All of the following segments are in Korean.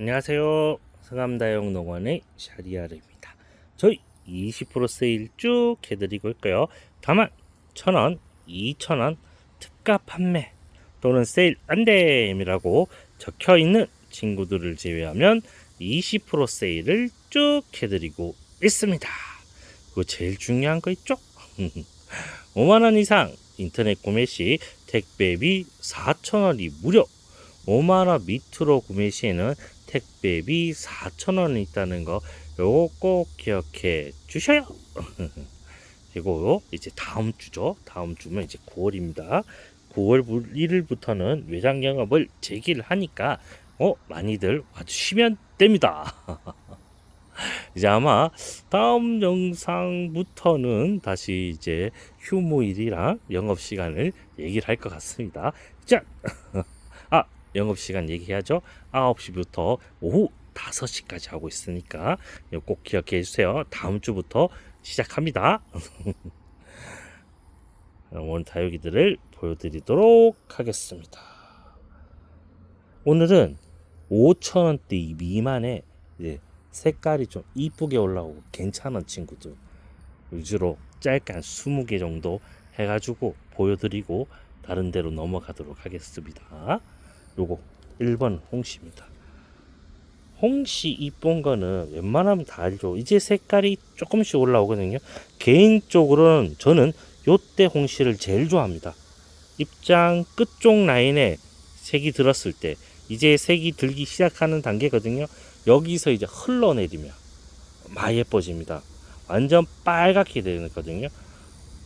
안녕하세요. 성암다용 농원의 샤리아르입니다. 저희 20% 세일 쭉 해드리고 있고요. 다만 1,000원, 2,000원 특가 판매 또는 세일 안됨이라고 적혀 있는 친구들을 제외하면 20% 세일을 쭉 해드리고 있습니다. 그거 제일 중요한 거 있죠? 5만원 이상 인터넷 구매 시 택배비 4,000원이 무료 5만원 밑으로 구매 시에는 택배비 4,000원이 있다는 거 요거 꼭 기억해 주셔요. 그리고 이제 다음 주죠. 다음 주면 이제 9월입니다. 9월 1일부터는 외장 영업을 재개를 하니까 어 많이들 와주시면 됩니다. 이제 아마 다음 영상부터는 다시 이제 휴무일이랑 영업 시간을 얘기를 할 것 같습니다. 자, 아 영업 시간 얘기해야죠. 9시부터 오후 5시까지 하고 있으니까 이거 꼭 기억해 주세요. 다음 주부터 시작합니다. 오늘 다육이들을 보여드리도록 하겠습니다. 오늘은 5천원대 미만의 색깔이 좀 이쁘게 올라오고 괜찮은 친구들 위주로 짧게 한 20개 정도 해가지고 보여드리고 다른 데로 넘어가도록 하겠습니다. 요거 1번 홍시입니다. 홍시 이쁜 거는 웬만하면 다 알죠. 이제 색깔이 조금씩 올라오거든요. 개인적으로는 저는 요때 홍시를 제일 좋아합니다. 입장 끝쪽 라인에 색이 들었을 때 이제 색이 들기 시작하는 단계거든요. 여기서 이제 흘러내리면 많이 예뻐집니다. 완전 빨갛게 되거든요.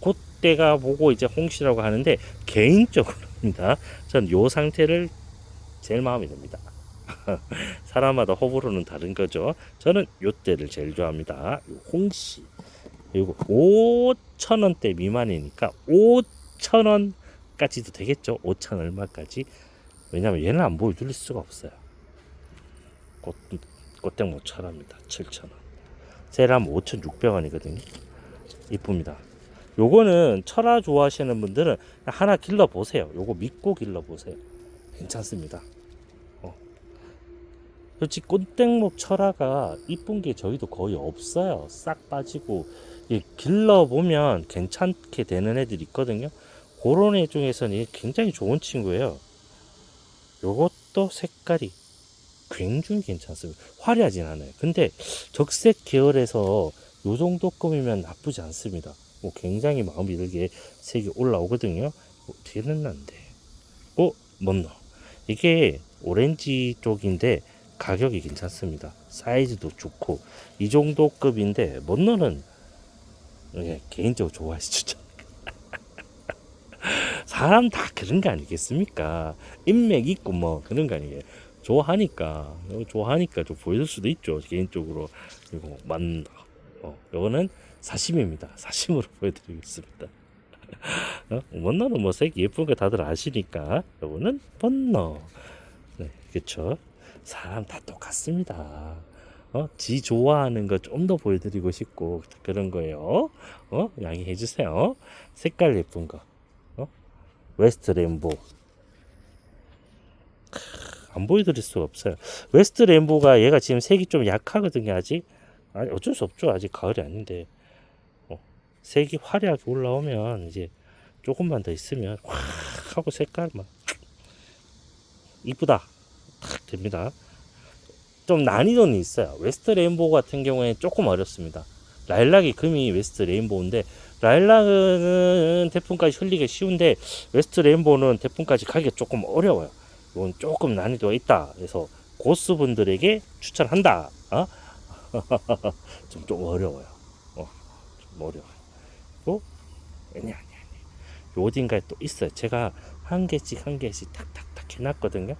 그때가 보고 이제 홍시라고 하는데 개인적으로입니다. 전 요 상태를 제일 마음에 듭니다. 사람마다 호불호는 다른 거죠. 저는 요 때를 제일 좋아합니다. 요 홍시. 그리고 5천원대 미만이니까 5천원까지도 되겠죠. 5천 얼마까지. 왜냐면 얘는 안 보여드릴 수가 없어요. 꽃, 꽃땡 못 char합니다. 7,000원. 세일하면 5,600원이거든요. 이쁩니다. 요거는 철화 좋아하시는 분들은 하나 길러 보세요. 요거 믿고 길러 보세요. 괜찮습니다. 어. 솔직히 꽃땡목 철화가 이쁜 게 저희도 거의 없어요. 싹 빠지고 이 길러 보면 괜찮게 되는 애들이 있거든요. 그런 애 중에서는 굉장히 좋은 친구예요. 요것도 색깔이 굉장히 괜찮습니다. 화려하진 않아요. 근데 적색 계열에서 요 정도 급이면 나쁘지 않습니다. 뭐 굉장히 마음이 들게 색이 올라오거든요. 어떻게 됐는데? 어? 뭔노? 이게 오렌지 쪽인데 가격이 괜찮습니다. 사이즈도 좋고 이 정도 급인데 뭔노는 예, 개인적으로 추천. 사람 다 그런 거 아니겠습니까? 인맥 있고 뭐 그런 거 아니에요. 좋아하니까 이거 좋아하니까 좀 보여줄 수도 있죠 개인적으로 이거 맞는다 어, 이거는 사심입니다 사심으로 보여드리겠습니다 어? 원너는 뭐색 예쁜 거 다들 아시니까 이거는 번너 네 그쵸 사람 다 똑같습니다 어? 지 좋아하는 거 좀 더 보여드리고 싶고 그런 거예요 어? 양해해 주세요 색깔 예쁜 거 어? 웨스트 램보 안 보여드릴 수가 없어요. 웨스트 램보가 얘가 지금 색이 좀 약하거든요, 아직. 아니, 어쩔 수 없죠. 아직 가을이 아닌데. 어, 색이 화려하게 올라오면 이제 조금만 더 있으면 확 하고 색깔만 이쁘다. 탁 됩니다. 좀 난이도는 있어요. 웨스트 레인보우 같은 경우에 조금 어렵습니다. 라일락이 금이 웨스트 레인보우인데 라일락은 태풍까지 흘리기 쉬운데 웨스트 레인보우는 태풍까지 가기가 조금 어려워요. 이건 조금 난이도가 있다. 그래서 고수 분들에게 추천한다. 어? 좀, 좀 어려워요. 어, 좀 어려워요. 또, 아니, 아니, 아니. 요 어딘가에 또 있어요. 제가 한 개씩 한 개씩 탁탁탁 해놨거든요.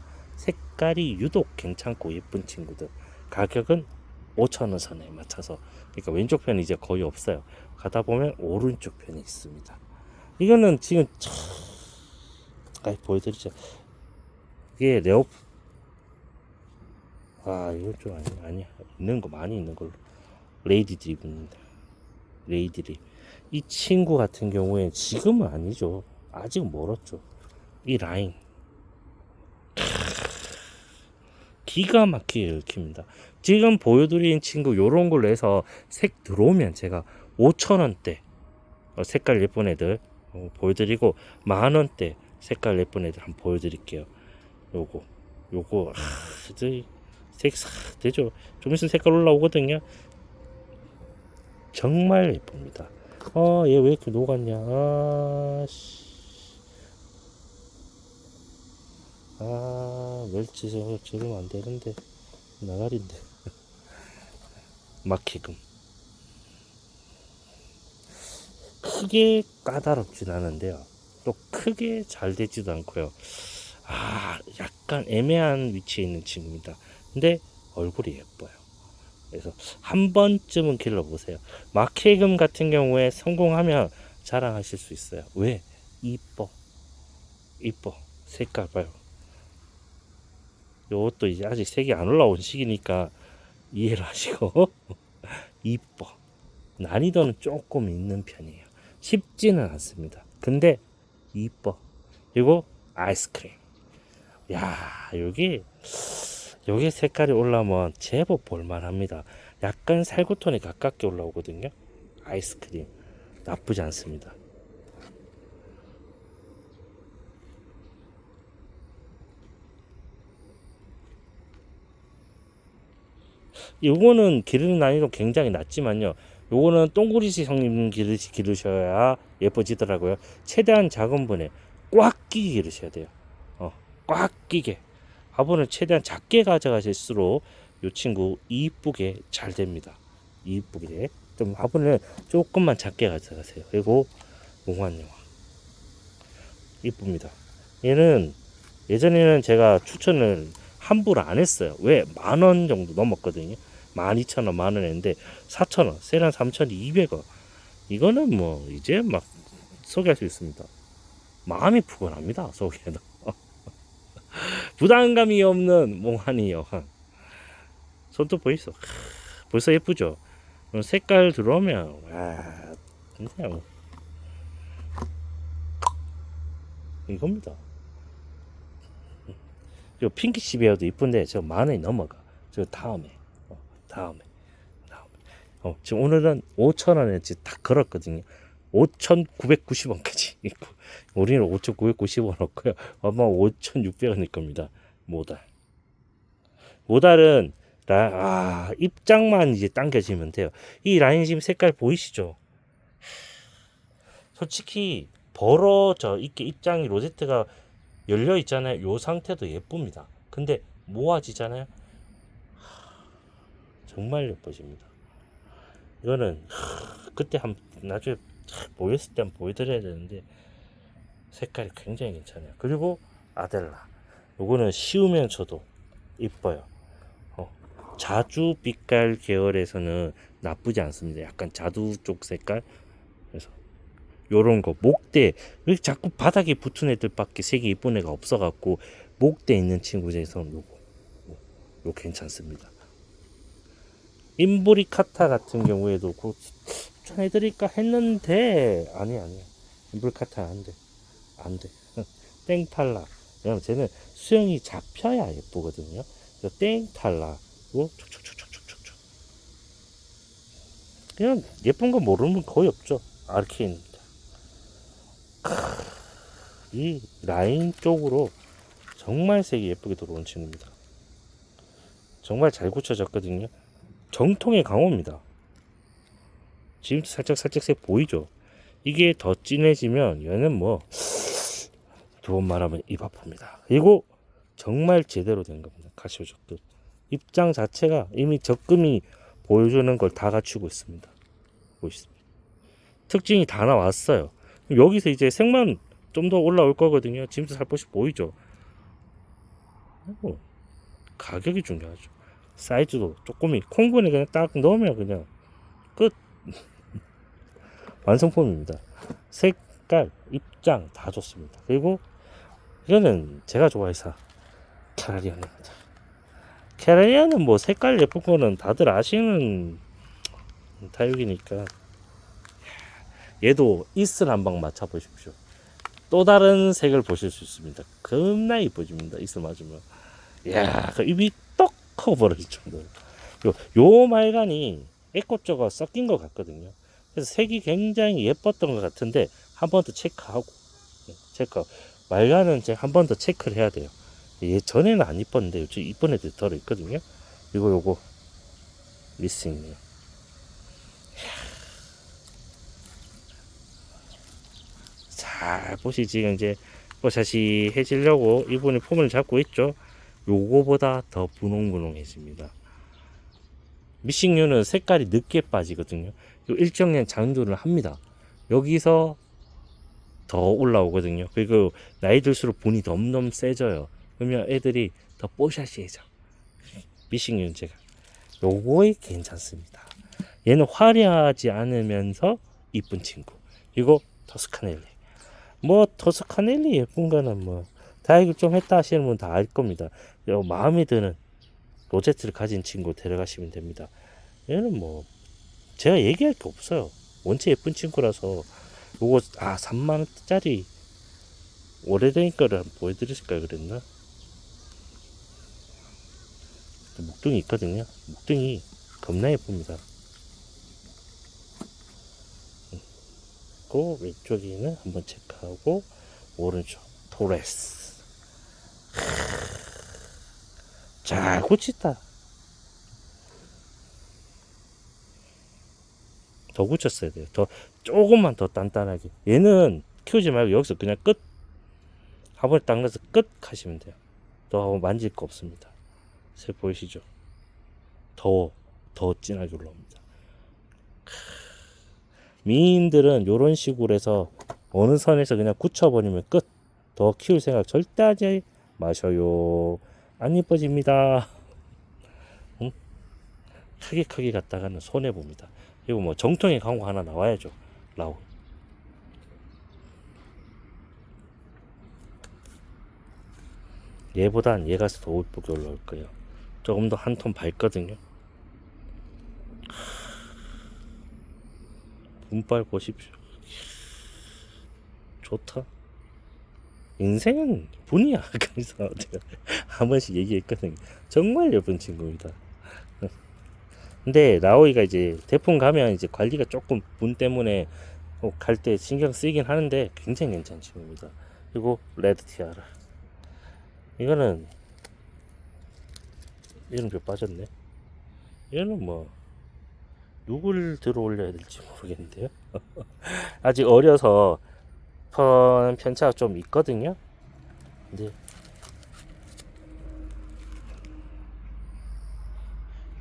색깔이 유독 괜찮고 예쁜 친구들. 가격은 5천원 선에 맞춰서. 그러니까 왼쪽 편이 이제 거의 없어요. 가다 보면 오른쪽 편이 있습니다. 이거는 지금 참, 아 보여드리죠. 이게 레오 아 이거 좀 아니 아니야 있는 거 많이 있는 걸로 레이디 드립입니다 레이디 드립 이 친구 같은 경우에 지금은 아니죠 아직 멀었죠 이 라인 기가 막히게 읽힙니다. 지금 보여드린 친구 요런 걸로 해서 색 들어오면 제가 5천원대 어, 색깔 예쁜 애들 어, 보여드리고 만원대 색깔 예쁜 애들 한번 보여드릴게요. 요거 요거 아, 색싹 되죠. 좀 있으면 색깔 올라오거든요. 정말 예쁩니다. 아, 얘 왜 이렇게 녹았냐. 아, 씨. 아, 멸치 지금 안 되는데. 나가린데. 막히금. 크게 까다롭진 않은데요. 또 크게 잘 되지도 않고요. 아, 약간 애매한 위치에 있는 친구입니다. 근데 얼굴이 예뻐요. 그래서 한 번쯤은 길러보세요. 마케금 같은 경우에 성공하면 자랑하실 수 있어요. 왜? 이뻐. 이뻐. 색깔 봐요. 요것도 이제 아직 색이 안 올라온 시기니까 이해를 하시고 이뻐. 난이도는 조금 있는 편이에요. 쉽지는 않습니다. 근데 이뻐. 그리고 아이스크림. 야, 여기 여기 색깔이 올라오면 제법 볼만합니다. 약간 살구톤에 가깝게 올라오거든요. 아이스크림 나쁘지 않습니다. 요거는 기르는 난이도 굉장히 낮지만요. 요거는 동그리시 형님 기르시 기르셔야 예뻐지더라고요. 최대한 작은 분에 꽉 끼게 기르셔야 돼요. 어, 꽉 끼게. 화분을 최대한 작게 가져가실수록 요 친구 이쁘게 잘 됩니다. 이쁘게. 좀 화분을 조금만 작게 가져가세요. 그리고 몽환여왕. 이쁩니다. 얘는 예전에는 제가 추천을 함부로 안 했어요. 왜? 만 원 정도 넘었거든요. 만 이천 원, 만 원인데 사천 원, 세란 삼천 이백 원. 이거는 뭐 이제 막 소개할 수 있습니다. 마음이 푸근합니다. 소개도. 부담감이 없는 몽환이 여왕. 손톱 보이소? 크, 벌써 예쁘죠? 어, 색깔 들어오면 와 진짜 뭐 이겁니다. 저 핑키 시 베어도 이쁜데 저 만 원이 넘어가. 저 다음에 어, 다음에 다음에 어, 지금 오늘은 5천 원에 지금 딱 걸었거든요. 5,990원까지 있고 우리는 5,990원 없고요. 아마 5,600원일 겁니다. 모달. 모달은 라, 아, 입장만 이제 당겨지면 돼요. 이 라인 지금 색깔 보이시죠? 솔직히 벌어져 있게 입장이 로제트가 열려 있잖아요. 요 상태도 예쁩니다. 근데 모아지잖아요. 정말 예뻐집니다. 이거는 그때 한 나중에 보였을 때 한번 보여드려야 되는데 색깔이 굉장히 괜찮아요. 그리고 아델라. 요거는 씌우면 저도 이뻐요. 어, 자주 빛깔 계열에서는 나쁘지 않습니다. 약간 자두 쪽 색깔. 그래서 요런 거 목대 왜 자꾸 바닥에 붙은 애들밖에 색이 이쁜 애가 없어갖고 목대 있는 친구 중에서는 요거 요 괜찮습니다. 인브리카타 같은 경우에도 그 추천해드릴까 했는데 아니 아니 인브리카타 안돼 안돼 땡탈라 왜냐면 쟤는 수영이 잡혀야 예쁘거든요. 그래서 땡탈라고 촉촉촉촉촉촉 그냥 예쁜 거 모르는 분 거의 없죠. 아르케인입니다. 이 라인 쪽으로 정말 색이 예쁘게 들어온 친구입니다. 정말 잘 굳혀졌거든요. 정통의 강호입니다. 지금 살짝 살짝 색 보이죠? 이게 더 진해지면 얘는 뭐 두 번 말하면 입 아픕니다. 그리고 정말 제대로 된 겁니다. 가시오적들 입장 자체가 이미 적금이 보여주는 걸 다 갖추고 있습니다. 보이십니까? 특징이 다 나왔어요. 여기서 이제 색만 좀 더 올라올 거거든요. 지금도 살포시 보이죠? 가격이 중요하죠. 사이즈도 조금이 콩분에 그냥 딱 넣으면 그냥 끝 완성품입니다. 색깔, 입장 다 좋습니다. 그리고 이거는 제가 좋아해서 캐라리안입니다. 캐라리안은 뭐 색깔 예쁜 거는 다들 아시는 다육이니까 얘도 이슬 한방 맞춰 보십시오. 또 다른 색을 보실 수 있습니다. 겁나 이뻐집니다. 이슬 맞으면. 이야, 그 입이 똑 뜨거워버릴 정도로. 요, 요 말간이 애꽃저가 섞인 것 같거든요. 그래서 색이 굉장히 예뻤던 것 같은데 한 번 더 체크하고 네, 체크. 말간은 이제 한번 더 체크를 해야 돼요. 예 전에는 안 이뻤는데 요즘 이쁜 애들 덜어 있거든요. 이거 요거 미싱이에요. 잘 보시지 이제 뽀샤시 해지려고 이분이 폼을 잡고 있죠. 요거보다 더 분홍분홍해집니다. 미싱류는 색깔이 늦게 빠지거든요. 요 일정량 장도를 합니다. 여기서 더 올라오거든요. 그리고 나이 들수록 분이 점점 세져요. 그러면 애들이 더 뽀샤시해져. 미싱류는 제가 요거에 괜찮습니다. 얘는 화려하지 않으면서 이쁜 친구. 이거 터스카넬리. 뭐 터스카넬리 예쁜 거는 뭐 다이글 좀 했다 하시는 분 다 알 겁니다. 요 마음에 드는 로제트를 가진 친구 데려가시면 됩니다. 얘는 뭐 제가 얘기할 게 없어요. 원체 예쁜 친구라서 요거 아 3만 원짜리 오래된 거를 한번 보여드릴까 그랬나? 목둥이 있거든요. 목둥이 겁나 예쁩니다. 그 왼쪽에는 한번 체크하고 오른쪽 토레스 잘 고치다. 더 굳혔어야 돼요. 더 조금만 더 단단하게. 얘는 키우지 말고 여기서 그냥 끝. 한번 당겨서 끝 하시면 돼요. 더 만질 거 없습니다. 색 보이시죠? 더 더 진하게 올라옵니다. 미인들은 이런 식으로 해서 어느 선에서 그냥 굳혀버리면 끝. 더 키울 생각 절대 하지 마셔요. 안 이뻐집니다. 응? 크게 크게 갔다가는 손해 봅니다. 그리고 뭐 정통의 광고 하나 나와야죠. 라우. 얘보단 얘가 더 이쁘게 올라올 거예요. 조금 더 한 톤 밝거든요. 운빨 보십시오. 좋다. 인생은 분이야. 그래서 제가 한 번씩 얘기했거든요. 정말 예쁜 친구입니다. 근데 라오이가 이제 대풍 가면 이제 관리가 조금 분 때문에 갈 때 신경 쓰이긴 하는데 굉장히 괜찮은 친구입니다. 그리고 레드 티아라. 이거는 이름표 빠졌네. 얘는 뭐 누굴 들어 올려야 될지 모르겠는데요. 아직 어려서 편, 편차가 좀 있거든요. 근데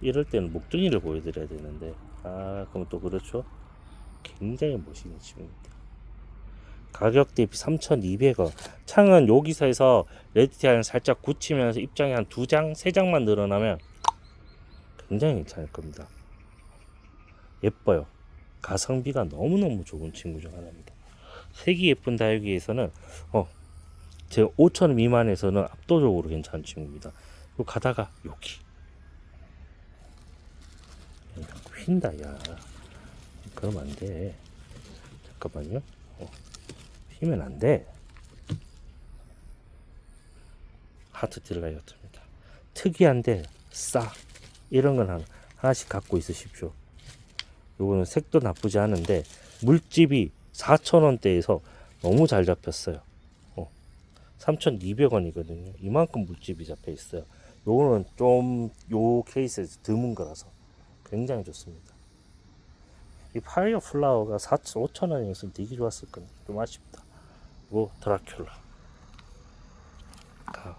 이럴 때는 목둥이를 보여드려야 되는데 아 그럼 또 그렇죠. 굉장히 멋있는 친구입니다. 가격 대비 3,200원. 창은 여기서에서 레드티아는 살짝 굳히면서 입장이 한 두 장, 세 장만 늘어나면 굉장히 괜찮을 겁니다. 예뻐요. 가성비가 너무너무 좋은 친구 중 하나입니다. 색이 예쁜 다육이에서는 어, 제가 5천 미만에서는 압도적으로 괜찮은 친구입니다. 요 가다가 여기 휜다 야 그러면 안 돼. 잠깐만요. 어, 휘면 안 돼. 하트 딜라이어트입니다. 특이한데 싸. 이런 건 하나, 하나씩 갖고 있으십시오. 요거는 색도 나쁘지 않은데 물집이 4,000원대에서 너무 잘 잡혔어요. 어, 3,200원이거든요. 이만큼 물집이 잡혀 있어요. 요거는 좀 요 케이스에서 드문 거라서 굉장히 좋습니다. 이 파이어 플라워가 4,000, 5,000원이었으면 되게 좋았을 건데 좀 아쉽다. 요 드라큘라. 가.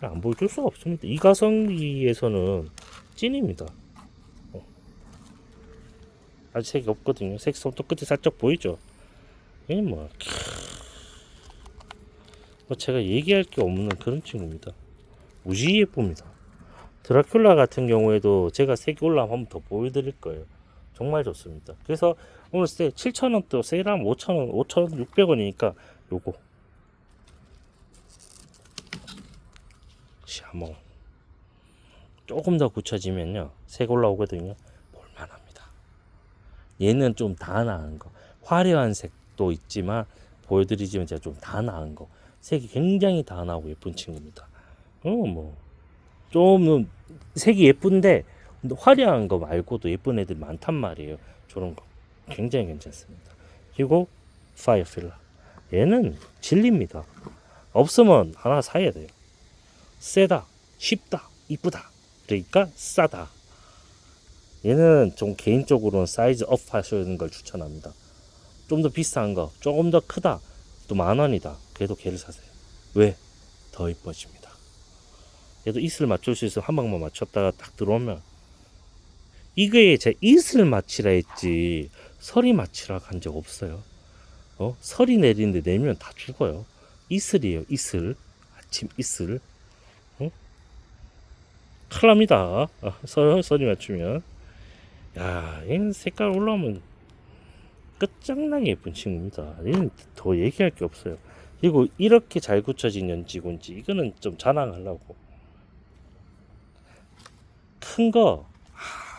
안 보여줄 수가 없습니다. 이 가성비에서는 찐입니다. 아직 색이 없거든요. 색 손톱 끝에 살짝 보이죠? 이 뭐, 뭐 제가 얘기할 게 없는 그런 친구입니다. 무지 예쁩니다. 드라큘라 같은 경우에도 제가 색이 올라오면 한번 더 보여드릴 거예요. 정말 좋습니다. 그래서 오늘 세 7,000원 또 세일하면 5,000원, 5,600원이니까 요거 샤몽 조금 더 굳혀지면요 색 올라오거든요 얘는 좀 다 나은 거 화려한 색도 있지만 보여드리지만 제가 좀 다 나은 거 색이 굉장히 다 나고 예쁜 친구입니다 어 뭐 좀 색이 예쁜데 화려한 거 말고도 예쁜 애들 많단 말이에요. 저런 거 굉장히 괜찮습니다. 그리고 파이어필라 얘는 진리입니다. 없으면 하나 사야 돼요. 세다, 쉽다, 이쁘다. 그러니까 싸다. 얘는 좀 개인적으로는 사이즈 업 하시는 걸 추천합니다. 좀 더 비싼 거, 조금 더 크다, 또 만 원이다. 그래도 걔를 사세요. 왜? 더 이뻐집니다. 얘도 이슬 맞출 수 있으면 한 방만 맞췄다가 딱 들어오면 이거에 제 이슬 맞히라 했지 설이 맞히라 한적 없어요. 어? 설이 내리는데 내면 다 죽어요. 이슬이에요, 이슬. 아침 이슬. 어? 큰일 납니다. 아, 설, 설이 맞추면. 야, 얘는 색깔 올라오면 끝장나게 예쁜 친구입니다. 얘는 더 얘기할 게 없어요. 그리고 이렇게 잘 굳혀진 연지곤지 이거는 좀 자랑하려고 큰 거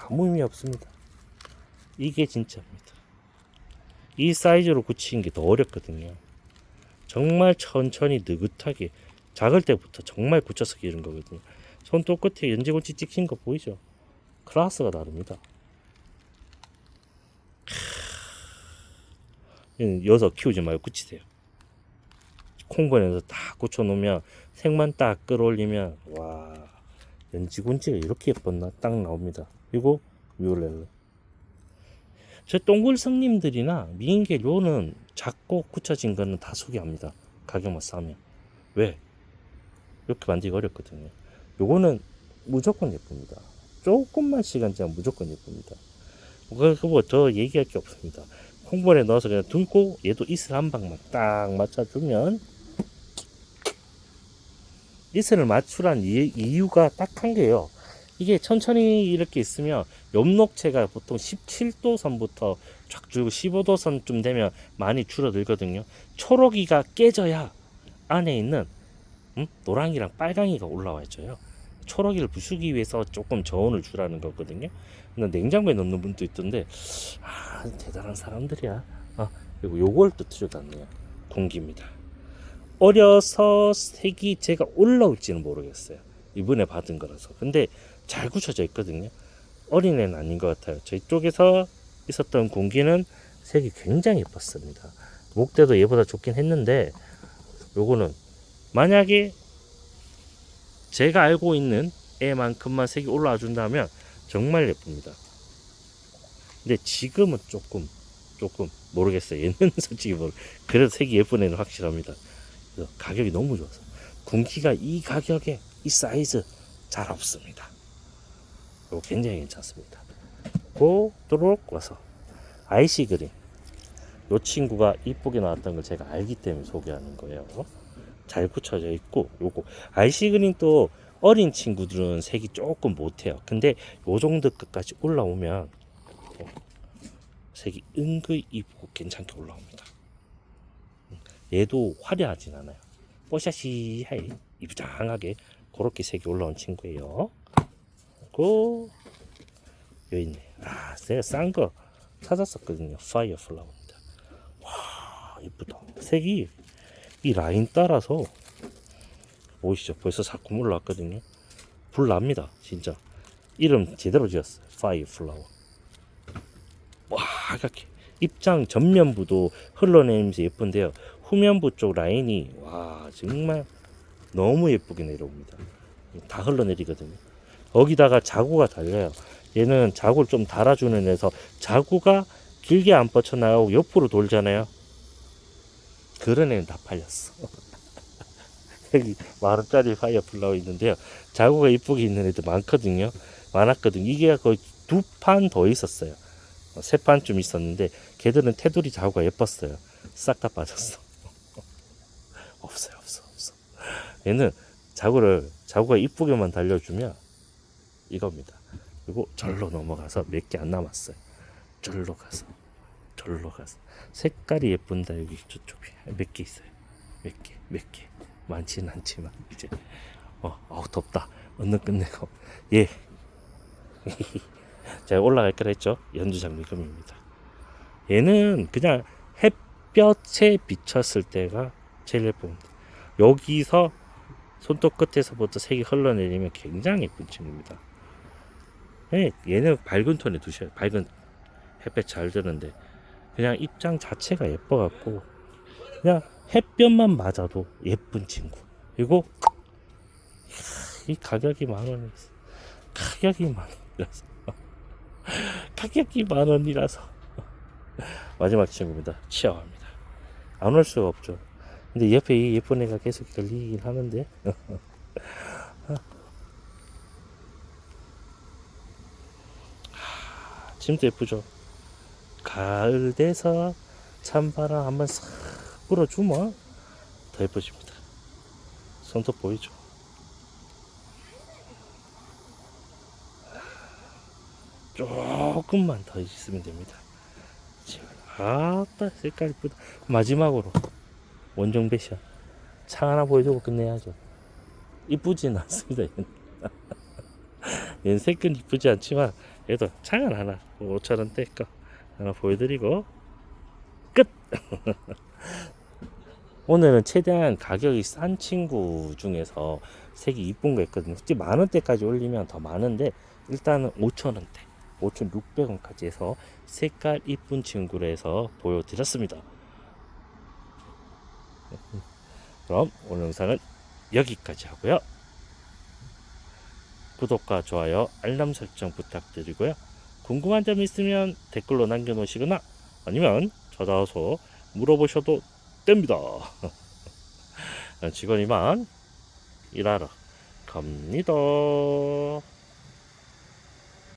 아무 의미 없습니다. 이게 진짜입니다. 이 사이즈로 굳히는 게 더 어렵거든요. 정말 천천히 느긋하게 작을 때부터 정말 굳혀서 기른 거거든요. 손톱 끝에 연지곤지 찍힌 거 보이죠? 클라스가 다릅니다. 여서 키우지 말고 굳히세요. 콩번에서 딱 굳혀놓으면 색만 딱 끌어올리면 와 연지곤지가 이렇게 예뻤나 딱 나옵니다. 그리고 뮤렐러 저 동굴성님들이나 미인계 료는 작고 굳혀진 거는 다 소개합니다. 가격만 싸면 왜? 이렇게 만들기 어렵거든요. 요거는 무조건 예쁩니다. 조금만 시간 지나면 무조건 예쁩니다. 그거 더 얘기할 게 없습니다. 콩번에 넣어서 그냥 두고 얘도 이슬 한 방만 딱 맞춰주면 이슬을 맞추란 이- 이유가 딱 한 개요. 이게 천천히 이렇게 있으면 엽록체가 보통 17도 선부터 쫙 줄고 15도 선쯤 되면 많이 줄어들거든요. 초록이가 깨져야 안에 있는 음? 노랑이랑 빨강이가 올라와줘요. 초록이를 부수기 위해서 조금 저온을 주라는 거거든요. 냉장고에 넣는 분도 있던데 아 대단한 사람들이야. 아 그리고 요걸 또 들여다네요. 공기입니다. 어려서 색이 제가 올라올지는 모르겠어요. 이번에 받은 거라서. 근데 잘 굳혀져 있거든요. 어린애는 아닌 것 같아요. 저희 쪽에서 있었던 공기는 색이 굉장히 예뻤습니다. 목대도 얘보다 좋긴 했는데 요거는 만약에 제가 알고 있는 애만큼만 색이 올라와 준다면 정말 예쁩니다. 근데 지금은 조금 조금 모르겠어요. 얘는 솔직히 모르. 그래도 색이 예쁜 애는 확실합니다. 가격이 너무 좋아서 군기가 이 가격에 이 사이즈 잘 없습니다. 이거 굉장히 괜찮습니다. 고도록 와서 아이시 그린 이 친구가 이쁘게 나왔던 걸 제가 알기 때문에 소개하는 거예요. 잘 붙여져 있고 요거 아이시 그린 또 어린 친구들은 색이 조금 못해요. 근데 요 정도 끝까지 올라오면 어, 색이 은근히 이쁘고 괜찮게 올라옵니다. 얘도 화려하진 않아요. 뽀샤시하게 이부장하게 그렇게 색이 올라온 친구예요. 고 여기 있네. 아, 제가 싼 거 찾았었거든요. 파이어 플라워입니다. 와, 이쁘다. 색이 이 라인 따라서 보이시죠? 벌써 자꾸 올라왔거든요. 불 납니다. 진짜. 이름 제대로 지었어요. 파이어 플라워. 와, 이렇게 입장 전면부도 흘러내리면서 예쁜데요. 후면부 쪽 라인이 와 정말 너무 예쁘게 내려옵니다. 다 흘러내리거든요. 거기다가 자구가 달려요. 얘는 자구를 좀 달아주는 애서 자구가 길게 안 뻗쳐나가고 옆으로 돌잖아요. 그런 애는 다 팔렸어. 여기 만원짜리 파이어플라워 있는데요. 자구가 이쁘게 있는 애들 많거든요. 많았거든요. 이게 거의 두 판 더 있었어요. 어, 세 판쯤 있었는데 걔들은 테두리 자구가 예뻤어요. 싹 다 빠졌어. 없어요, 없어, 없어. 얘는 자구를 자구가 이쁘게만 달려주면 이겁니다. 그리고 절로 넘어가서 몇 개 안 남았어요. 절로 가서, 절로 가서 색깔이 예쁜다 여기 저쪽에 몇 개 있어요. 몇 개, 몇 개. 많지는 않지만 이제 어, 어우 덥다. 얼른 끝내고 예. 제가 올라갈 거라 했죠. 연주 장미금입니다. 얘는 그냥 햇볕에 비쳤을 때가 제일 예쁩니다. 여기서 손톱 끝에서부터 색이 흘러내리면 굉장히 예쁜 친구입니다. 예, 얘는 밝은 톤에 두셔요. 밝은 햇볕 잘 드는데 그냥 입장 자체가 예뻐갖고 그냥 햇볕만 맞아도 예쁜 친구. 그리고 이 가격이 만 원이라서 가격이 만 원이라서 가격이 만 원이라서 마지막 친구입니다. 치아와입니다. 안 올 수가 없죠. 근데 옆에 이 예쁜 애가 계속 들리긴 하는데 짐도 예쁘죠. 가을 돼서 찬바람 한번 싹 불어주면 더 예뻐집니다. 손톱 보이죠? 조금만 더 있으면 됩니다. 아따 색깔 이쁘다. 마지막으로 원정 배샷 창 하나 보여주고 끝내야죠. 이쁘진 않습니다. 얘는. 색은 이쁘지 않지만 얘도 창을 하나 5천원대 거 하나 보여드리고 끝! 오늘은 최대한 가격이 싼 친구 중에서 색이 이쁜 거 있거든요. 솔직히 만 원대까지 올리면 더 많은데 일단은 5천 원대, 5,600원까지 해서 색깔 이쁜 친구로 해서 보여드렸습니다. 그럼 오늘 영상은 여기까지 하고요. 구독과 좋아요, 알람 설정 부탁드리고요. 궁금한 점 있으면 댓글로 남겨놓으시거나 아니면 찾아와서 물어보셔도 됩니다. 직원 이만 일하러 갑니다.